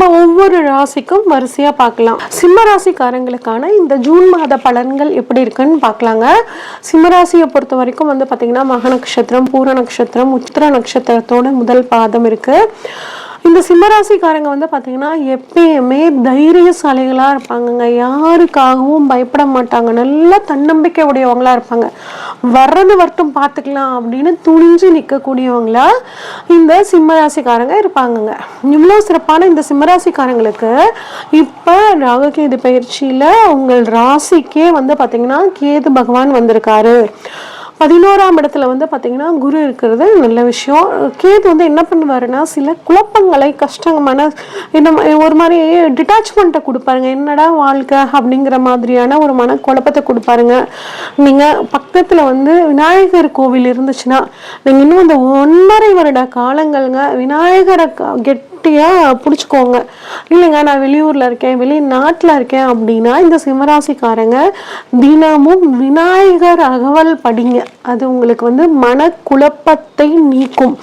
நம்ம ஒவ்வொரு ராசிக்கும் வரிசையா பார்க்கலாம். சிம்ம ராசிக்காரங்களுக்கான இந்த ஜூன் மாத பலன்கள் எப்படி இருக்குன்னு பார்க்கலாங்க. சிம்ம ராசியை பொறுத்த வரைக்கும் வந்து பாத்தீங்கன்னா மக நட்சத்திரம் பூர நட்சத்திரம் உத்திர நட்சத்திரத்தோட முதல் பாதம் இருக்கு. இந்த சிம்மராசிக்காரங்க வந்து பார்த்தீங்கன்னா எப்பயுமே தைரியசாலிகளாக இருப்பாங்கங்க. யாருக்காகவும் பயப்பட மாட்டாங்க. நல்லா தன்னம்பிக்கை உடையவங்களா இருப்பாங்க. வர்றது வரட்டும் பார்த்துக்கலாம் அப்படின்னு துணிஞ்சு நிற்கக்கூடியவங்களா இந்த சிம்மராசிக்காரங்க இருப்பாங்கங்க. இவ்வளோ சிறப்பான இந்த சிம்மராசிக்காரங்களுக்கு இப்போ ராககேது பயிற்சியில் உங்கள் ராசிக்கே வந்து பார்த்தீங்கன்னா கேது பகவான் வந்திருக்காரு. பதினோராம் இடத்துல வந்து பார்த்தீங்கன்னா குரு இருக்கிறது நல்ல விஷயம். கேது வந்து என்ன பண்ணுவாருன்னா சில குழப்பங்களை கஷ்டமான இந்த ஒரு மாதிரி டிட்டாச்மெண்ட்டை கொடுப்பாருங்க. என்னடா வாழ்க்கை அப்படிங்கிற மாதிரியான ஒரு மன குழப்பத்தை கொடுப்பாருங்க. நீங்கள் பக்கத்தில் வந்து விநாயகர் கோவில் இருந்துச்சுன்னா நீங்கள் இன்னும் அந்த ஒன்றரை வருட காலங்கள்ங்க விநாயகரை க- கெட்டியாக பிடிச்சிக்கோங்க. இல்லைங்க நான் வெளியூரில் இருக்கேன் வெளிநாட்டில் இருக்கேன் அப்படின்னா இந்த சிம்மராசிக்காரங்க தினமும் விநாயகர் அகவல் படிங்க. அது உங்களுக்கு வந்து மனக்குழப்பத்தை நீக்கும்.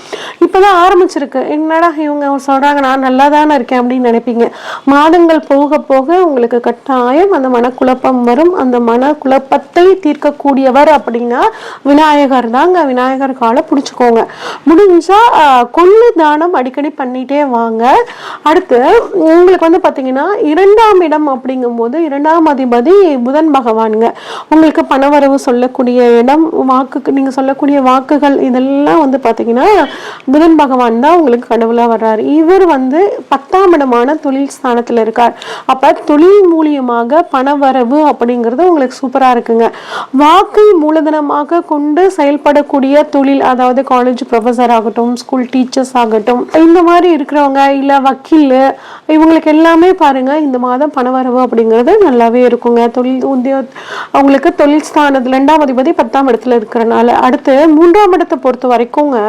இப்போதான் ஆரம்பிச்சிருக்கு. என்னடா இவங்க சொல்கிறாங்க நான் நல்லா தானே இருக்கேன் அப்படின்னு நினைப்பீங்க. மாதங்கள் போக போக உங்களுக்கு கட்டாயம் அந்த மனக்குழப்பம் வரும். அந்த மனக்குழப்பத்தை தீர்க்கக்கூடியவர் அப்படின்னா விநாயகர் தாங்க. விநாயகர் காலை பிடிச்சிக்கோங்க. முடிஞ்சா கொள்ளு தானம் அடிக்கடி பண்ணிட்டே வாங்க அடுத்து உங்களுக்கு வந்து பார்த்தீங்கன்னா இரண்டாம் இடம் அப்படிங்கும்போது இரண்டாம் அதிபதி புதன் பகவானுங்க. உங்களுக்கு பணவரவு சொல்லக்கூடிய இடம் வாக்குக்கு நீங்கள் சொல்லக்கூடிய வாக்குகள் இதெல்லாம் வந்து பார்த்தீங்கன்னா புதன் பகவான் தான் உங்களுக்கு கடவுளாக வர்றாரு. இவர் வந்து பத்தாம் இடமான தொழில் ஸ்தானத்தில் இருக்கார். அப்போ தொழில் மூலியமாக பணவரவு அப்படிங்கிறது உங்களுக்கு சூப்பராக இருக்குங்க. வாக்கை மூலதனமாக கொண்டு செயல்படக்கூடிய தொழில் அதாவது காலேஜ் ப்ரொஃபஸர் ஆகட்டும் ஸ்கூல் டீச்சர்ஸ் ஆகட்டும் இந்த மாதிரி இருக்கிறவங்க இல்லை வக்கீல் இவங்களுக்கு எல்லாமே பாருங்க இந்த மாதம் பணவரவு அப்படிங்கிறது நல்லாவே இருக்குங்க. தொழில் உத்தியோ அவங்களுக்கு தொழில் ஸ்தானத்தில் ரெண்டாம் அதிபதி பத்தாம் இடத்துல இருக்கிறனால. அடுத்து மூன்றாம் இடத்தை பொறுத்த வரைக்குங்க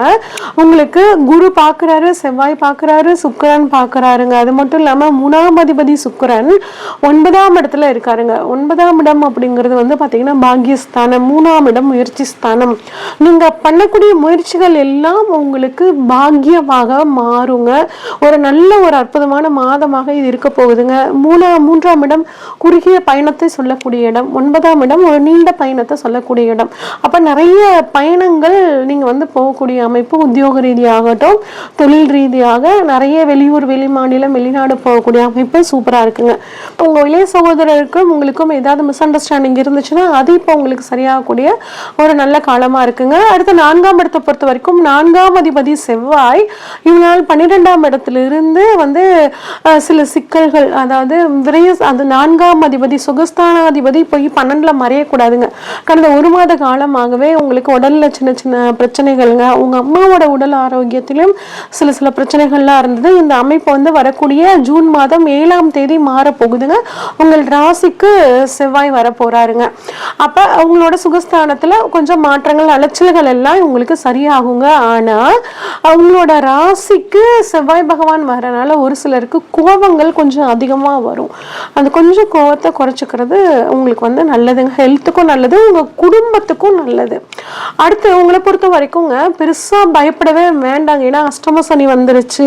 உங்களுக்கு குரு பார்க்குறாரு செவ்வாய் பார்க்குறாரு சுக்கரன் பார்க்குறாருங்க அது மட்டும் இல்லாமல் மூணாம் அதிபதி சுக்கரன் ஒன்பதாம் இடத்துல இருக்காருங்க. ஒன்பதாம் இடம் அப்படிங்கிறது வந்து பார்த்தீங்கன்னா பாக்கியஸ்தானம் மூணாம் இடம் முயற்சி ஸ்தானம். நீங்கள் பண்ணக்கூடிய முயற்சிகள் எல்லாம் உங்களுக்கு பாக்கியமாக மாறுங்க. ஒரு நல்ல ஒரு அற்புதமான மாதமாக இது இருக்க போகுதுங்க. மூணா மூன்றாம் இடம் குறுகிய பயணத்தை சொல்லக்கூடிய இடம். ஒன்பதாம் இடம் ஒரு நீண்ட பயணத்தை சொல்லக்கூடிய இடம். அப்போ நிறைய பயணங்கள் நீங்கள் வந்து போகக்கூடிய அமைப்பு உத்தியோக ரீதியாகட்டும் தொழில் ரீதியாக நிறைய வெளியூர் வெளி மாநிலம் வெளிநாடு போகக்கூடிய அமைப்பு சூப்பராக இருக்குங்க. உங்கள் இளைய சகோதரருக்கும் உங்களுக்கும் ஏதாவது மிஸ் அண்டர்ஸ்டாண்டிங் இருந்துச்சுன்னா அது இப்போ உங்களுக்கு சரியாகக்கூடிய ஒரு நல்ல காலமாக இருக்குங்க. அடுத்து நான்காம் இடத்தை பொறுத்த வரைக்கும் நான்காம் அதிபதி செவ்வாய். இவனால் பன்னிரெண்டாம் இருந்து வந்து சில சிக்கல்கள் அதாவது விரைய அந்த நான்காம் அதிபதி சுகஸ்தானாதிபதி போய் பன்னெண்டில் மறையக்கூடாதுங்க. கடந்த ஒரு மாத காலமாகவே உங்களுக்கு உடலில் சின்ன சின்ன பிரச்சனைகள்ங்க. உங்கள் அம்மாவோட உடல் ஆரோக்கியத்திலும் சில சில பிரச்சனைகள்லாம் இருந்தது. இந்த அமைப்பு வந்து வரக்கூடிய ஜூன் மாதம் ஏழாம் தேதி மாறப்போகுதுங்க. உங்கள் ராசிக்கு செவ்வாய் வரப்போகிறாருங்க அப்போ அவங்களோட சுகஸ்தானத்தில் கொஞ்சம் மாற்றங்கள் அலைச்சல்கள் எல்லாம் உங்களுக்கு சரியாகுங்க. ஆனால் அவங்களோட ராசிக்கு செவ்வாய் பகவான் வரனால ஒரு சிலருக்கு கோபங்கள் கொஞ்சம் அதிகமா வரும். அந்த கொஞ்சம் கோபத்தை குறைச்சிக்கிறது உங்களுக்கு வந்து நல்லதுங்க. ஹெல்த்துக்கும் நல்லது உங்கள் குடும்பத்துக்கும் நல்லது. அடுத்து உங்களை பொறுத்த வரைக்குங்க பெருசா பயப்படவே வேண்டாங்க. ஏன்னா அஷ்டம சனி வந்துருச்சு.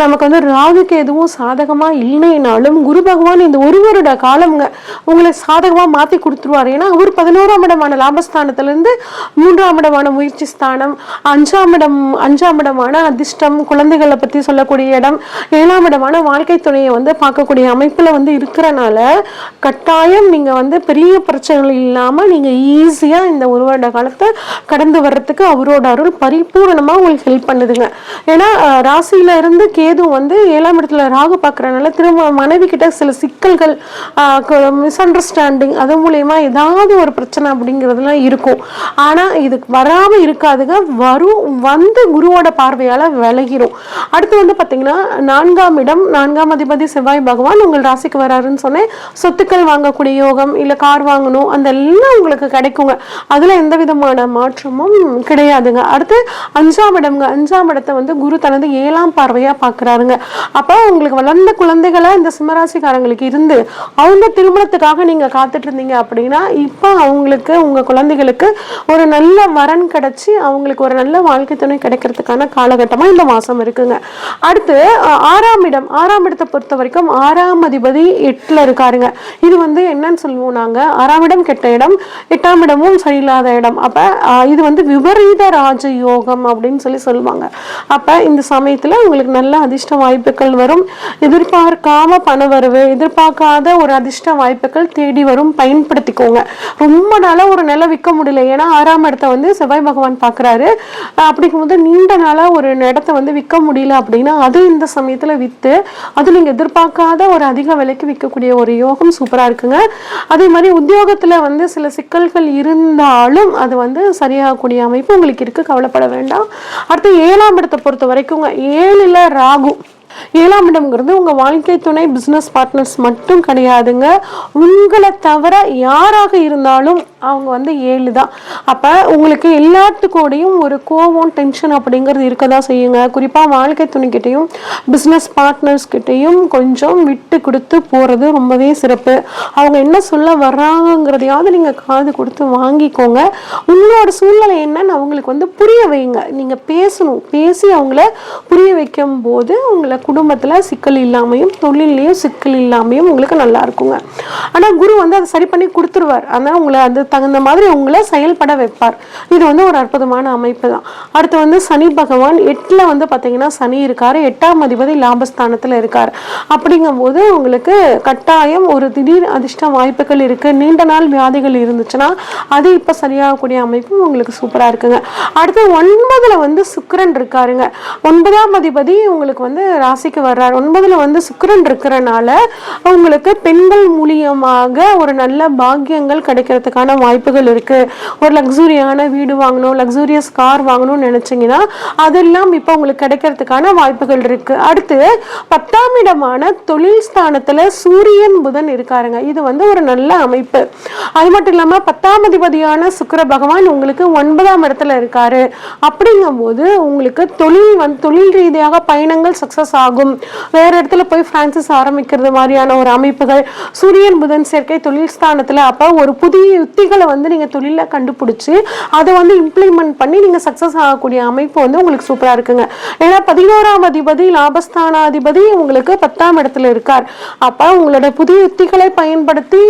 நமக்கு வந்து ராகுக்கு எதுவும் சாதகமா இல்லைனாலும் குரு பகவான் இந்த ஒரு வருட காலம்ங்க உங்களை சாதகமா மாத்தி கொடுத்துருவார். ஏன்னா அவர் பதினோராம் இடமான லாபஸ்தானத்துல இருந்து மூன்றாம் இடமான முயற்சி ஸ்தானம் அஞ்சாம் இடம் அஞ்சாம் இடமான அதிர்ஷ்டம் குழந்தைகளை பத்தி சொல்லக்கூடிய இருக்கக்கூடிய இடம். ஏழாம் இடமான வாழ்க்கை துணையை வந்து பார்க்கக்கூடிய அமைப்பில் வந்து இருக்கிறனால கட்டாயம் நீங்கள் வந்து பெரிய பிரச்சனைகள் இல்லாமல் நீங்கள் ஈஸியாக இந்த ஒரு வருட காலத்தை கடந்து வர்றதுக்கு அவரோட அருள் பரிபூரணமாக உங்களுக்கு ஹெல்ப் பண்ணுதுங்க. ஏன்னா ராசியில இருந்து கேது வந்து ஏழாம் இடத்துல ராகு பார்க்குறனால திரும்ப மனைவி கிட்ட சில சிக்கல்கள் மிஸ் அண்டர்ஸ்டாண்டிங் அது மூலயமா ஏதாவது ஒரு பிரச்சனை அப்படிங்கிறதுலாம் இருக்கும். ஆனால் இதுக்கு வராமல் இருக்காதுங்க. வரும் வந்து குருவோட பார்வையால் விலகிரும். அடுத்து வந்து பார்த்தீங்கன்னா பார்த்தீங்கன்னா நான்காம் இடம் நான்காம் அதிபதி செவ்வாய் பகவான் உங்கள் ராசிக்கு வராருன்னு சொன்னேன். சொத்துக்கள் வாங்கக்கூடிய யோகம் இல்லை கார் வாங்கணும் அந்த எல்லாம் உங்களுக்கு கிடைக்குங்க. அதில் எந்த விதமான மாற்றமும் கிடையாதுங்க. அடுத்து அஞ்சாம் இடம்ங்க. அஞ்சாம் இடத்தை வந்து குரு தனது ஏழாம் பார்வையாக பார்க்குறாருங்க. அப்போ உங்களுக்கு வளர்ந்த குழந்தைகளை இந்த சிம்மராசிக்காரங்களுக்கு இருந்து அவங்க திருமணத்துக்காக நீங்கள் காத்துட்டு இருந்தீங்க அப்படின்னா இப்போ அவங்களுக்கு உங்கள் குழந்தைகளுக்கு ஒரு நல்ல வரன் கிடைச்சி அவங்களுக்கு ஒரு நல்ல வாழ்க்கை துணை கிடைக்கிறதுக்கான காலகட்டமாக இந்த மாதம் இருக்குங்க. அடுத்து ஆறாம் இடம் ஆறாம் இடத்தை பொறுத்த வரைக்கும் ஆறாம் அதிபதி எட்டில் இருக்காருங்க. இது வந்து என்னன்னு சொல்லுவோம் நாங்கள் ஆறாம் இடம் கெட்ட இடம் எட்டாம் இடமும் சரியில்லாத இடம். அப்போ இது வந்து விபரீத ராஜ யோகம் அப்படின்னு சொல்லி சொல்லுவாங்க. அப்போ இந்த சமயத்தில் உங்களுக்கு நல்ல அதிர்ஷ்ட வாய்ப்புகள் வரும். எதிர்பார்க்காம பண வரவு எதிர்பார்க்காத ஒரு அதிர்ஷ்ட வாய்ப்புகள் தேடி வரும். பயன்படுத்திக்கோங்க. ரொம்ப நாளாக ஒரு நிலம் விற்க முடியல. ஏன்னா ஆறாம் இடத்தை வந்து செவ்வாய் பகவான் பார்க்குறாரு அப்படிங்கும்போது நீண்ட நாளாக ஒரு இடத்த வந்து விற்க முடியல அப்படின்னா அது இந்த சமயத்தில் விற்று அது நீங்கள் எதிர்பார்க்காத ஒரு அதிக விலைக்கு விற்கக்கூடிய ஒரு யோகம் சூப்பராக இருக்குங்க. அதே மாதிரி உத்தியோகத்தில் வந்து சில சிக்கல்கள் இருந்தாலும் அது வந்து சரியாகக்கூடிய அமைப்பு உங்களுக்கு இருக்குது கவலைப்பட வேண்டாம். அடுத்து ஏழாம் இடத்தை பொறுத்த வரைக்கும் ஏழில் ராகு. ஏழாம் இடம்ங்கிறது உங்கள் வாழ்க்கை துணை பிஸ்னஸ் பார்ட்னர்ஸ் மட்டும் கிடையாதுங்க. உங்களை தவிர யாராக இருந்தாலும் அவங்க வந்து ஏழு தான். அப்போ உங்களுக்கு எல்லாத்துக்கூடையும் ஒரு கோவம் டென்ஷன் அப்படிங்கிறது இருக்க தான் செய்யுங்க. குறிப்பாக வாழ்க்கை துணிக்கிட்டையும் பிஸ்னஸ் பார்ட்னர்ஸ் கிட்டேயும் கொஞ்சம் விட்டு கொடுத்து போகிறது ரொம்பவே சிறப்பு. அவங்க என்ன சொல்ல வர்றாங்கங்கிறதையாவது நீங்கள் காது கொடுத்து வாங்கிக்கோங்க. உங்களோட சூழ்நிலை என்னன்னு அவங்களுக்கு வந்து புரிய வைங்க. நீங்கள் பேசணும். பேசி அவங்கள புரிய வைக்கும் போது உங்களை குடும்பத்தில் சிக்கல் இல்லாமையும் தொழிலையும் சிக்கல் இல்லாமையும் உங்களுக்கு நல்லா இருக்குங்க. ஆனால் குரு வந்து அதை சரி பண்ணி கொடுத்துருவார். ஆனால் உங்களை அது தகுந்த மாதிரி உங்களை செயல்பட வைப்பார். இது வந்து ஒரு அற்புதமான அமைப்பு தான். அடுத்து வந்து சனி பகவான் எட்டில் வந்து பார்த்தீங்கன்னா சனி இருக்கார். எட்டாம் அதிபதி லாபஸ்தானத்தில் இருக்கார். அப்படிங்கும்போது உங்களுக்கு கட்டாயம் ஒரு திடீர் அதிர்ஷ்ட வாய்ப்புகள் இருக்குது நீண்ட நாள் வியாதிகள் இருந்துச்சுன்னா அது இப்போ சரியாகக்கூடிய அமைப்பு உங்களுக்கு சூப்பராக இருக்குங்க. அடுத்து ஒன்பதில் வந்து சுக்கரன் இருக்காருங்க. ஒன்பதாம் அதிபதி உங்களுக்கு வந்து ராசிக்கு வர்றார். ஒன்பதில் வந்து சுக்கரன் இருக்கிறனால உங்களுக்கு பெண்கள் மூலியமாக ஒரு நல்ல பாக்கியங்கள் கிடைக்கிறதுக்கான வாய்ப்புகள் இருக்கு. ஒரு லக்ஸூரியான வீடு வாங்கணும் லக்ஸூரியஸ் கார் வாங்கணும்னு நினச்சிங்கன்னா அதெல்லாம் இப்போ உங்களுக்கு கிடைக்கிறதுக்கான வாய்ப்புகள் இருக்குது அடுத்து பத்தாம் இடமான தொழில் ஸ்தானத்தில் சூரியன் புதன் இருக்காருங்க. இது வந்து ஒரு நல்ல அமைப்பு. அது மட்டும் இல்லாமல் பத்தாம் அதிபதியான சுக்கர பகவான் உங்களுக்கு ஒன்பதாம் இடத்துல இருக்காரு. அப்படிங்கும்போது உங்களுக்கு தொழில் வந்து தொழில் ரீதியாக பயணங்கள் சக்ஸஸ் ஆகும். வேற இடத்துல போய் பிரான்சிஸ் ஆரம்பிக்கிறது மாதிரியான ஒரு அமைப்புகள். சூரியன் புதன் சேர்க்கை தொழில் ஸ்தானத்தில் அப்போ ஒரு புதிய வழிகளை வந்து நீங்க தொழில கண்டுபிடிச்சு அதை வந்து இம்ப்ளிமெண்ட் பண்ணி நீங்க சக்சஸ் ஆகக்கூடிய அமைப்பு வந்து உங்களுக்கு சூப்பரா இருக்குங்க. ஏன்னா பதினோராம் அதிபதி லாபஸ்தானாதிபதி உங்களுக்கு பத்தாம் இடத்துல இருக்கார். அப்ப உங்களோட புதிய யுத்திகளை பயன்படுத்தி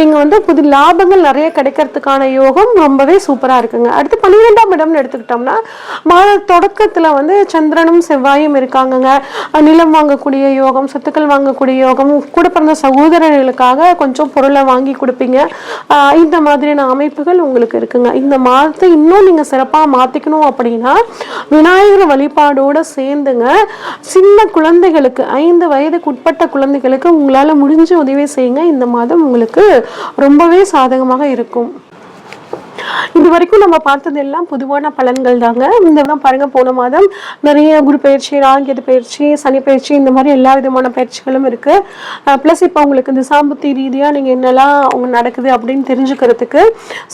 நீங்க வந்து புது லாபங்கள் நிறைய கிடைக்கிறதுக்கான யோகம் ரொம்பவே சூப்பரா இருக்குங்க. அடுத்து பன்னிரெண்டாம் இடம்னு எடுத்துக்கிட்டோம்னா மாத தொடக்கத்துல வந்து சந்திரனும் செவ்வாயும் இருக்காங்கங்க. நிலம் வாங்கக்கூடிய யோகம் சொத்துக்கள் வாங்கக்கூடிய யோகம் கூட பிறந்த சகோதரர்களுக்காக கொஞ்சம் பொருளை வாங்கி கொடுப்பீங்க. இந்த மாதிரி மாதிரியான அமைப்புகள் உங்களுக்கு இருக்குங்க. இந்த மாதத்தை இன்னும் நீங்க சிறப்பா மாத்திக்கணும் அப்படின்னா விநாயகர் வழிபாடோட சேர்ந்துங்க சின்ன குழந்தைகளுக்கு ஐந்து வயதுக்கு உட்பட்ட குழந்தைகளுக்கு உங்களால முடிஞ்ச உதவி செய்யுங்க. இந்த மாதம் உங்களுக்கு ரொம்பவே சாதகமாக இருக்கும். இது வரைக்கும் நம்ம பார்த்தது எல்லாம் பொதுவான பலன்கள் தாங்க. இந்த பாருங்க போன மாதம் நிறைய குரு பயிற்சி ராகியது பயிற்சி சனி பயிற்சி இந்த மாதிரி எல்லா விதமான பயிற்சிகளும் இருக்கு. ப்ளஸ் இப்போ உங்களுக்கு திசாம்புத்தி ரீதியாக நீங்கள் என்னெல்லாம் அவங்க நடக்குது அப்படின்னு தெரிஞ்சுக்கிறதுக்கு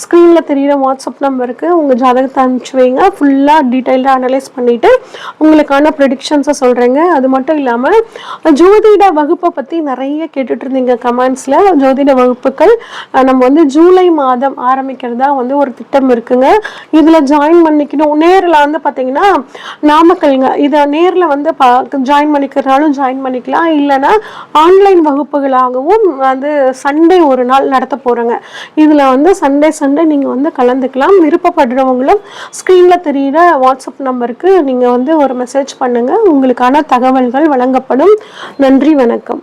ஸ்க்ரீனில் தெரியிற வாட்ஸ்அப் நம்பருக்கு உங்கள் ஜாதகத்தை அனுப்பிச்சு வைங்க. ஃபுல்லாக டீட்டெயில்டாக அனலைஸ் பண்ணிட்டு உங்களுக்கான ப்ரெடிக்ஷன்ஸை சொல்கிறேங்க அது மட்டும் இல்லாமல் ஜோதிட வகுப்பை பற்றி நிறைய கேட்டுட்டு இருந்தீங்க கமெண்ட்ஸில் ஜோதிட வகுப்புகள் நம்ம வந்து ஜூலை மாதம் ஆரம்பிக்கிறதா வந்து ஒரு திட்டம் இருக்குங்க. இதில் ஜாயின் பண்ணிக்கணும். நேரில் வந்து பார்த்தீங்கன்னா நாமக்கல்ங்க இதை நேரில் வந்து பா ஜாயின் பண்ணிக்கிறனாலும் ஜாயின் பண்ணிக்கலாம். இல்லைன்னா ஆன்லைன் வகுப்புகளாகவும் வந்து சண்டே ஒரு நாள் நடத்த போகிறோங்க இதில் வந்து சண்டே சண்டே நீங்கள் வந்து கலந்துக்கலாம். விருப்பப்படுறவங்களும் ஸ்க்ரீனில் தெரிகிற வாட்ஸ்அப் நம்பருக்கு நீங்கள் வந்து ஒரு மெசேஜ் பண்ணுங்கள் உங்களுக்கான தகவல்கள் வழங்கப்படும். நன்றி வணக்கம்.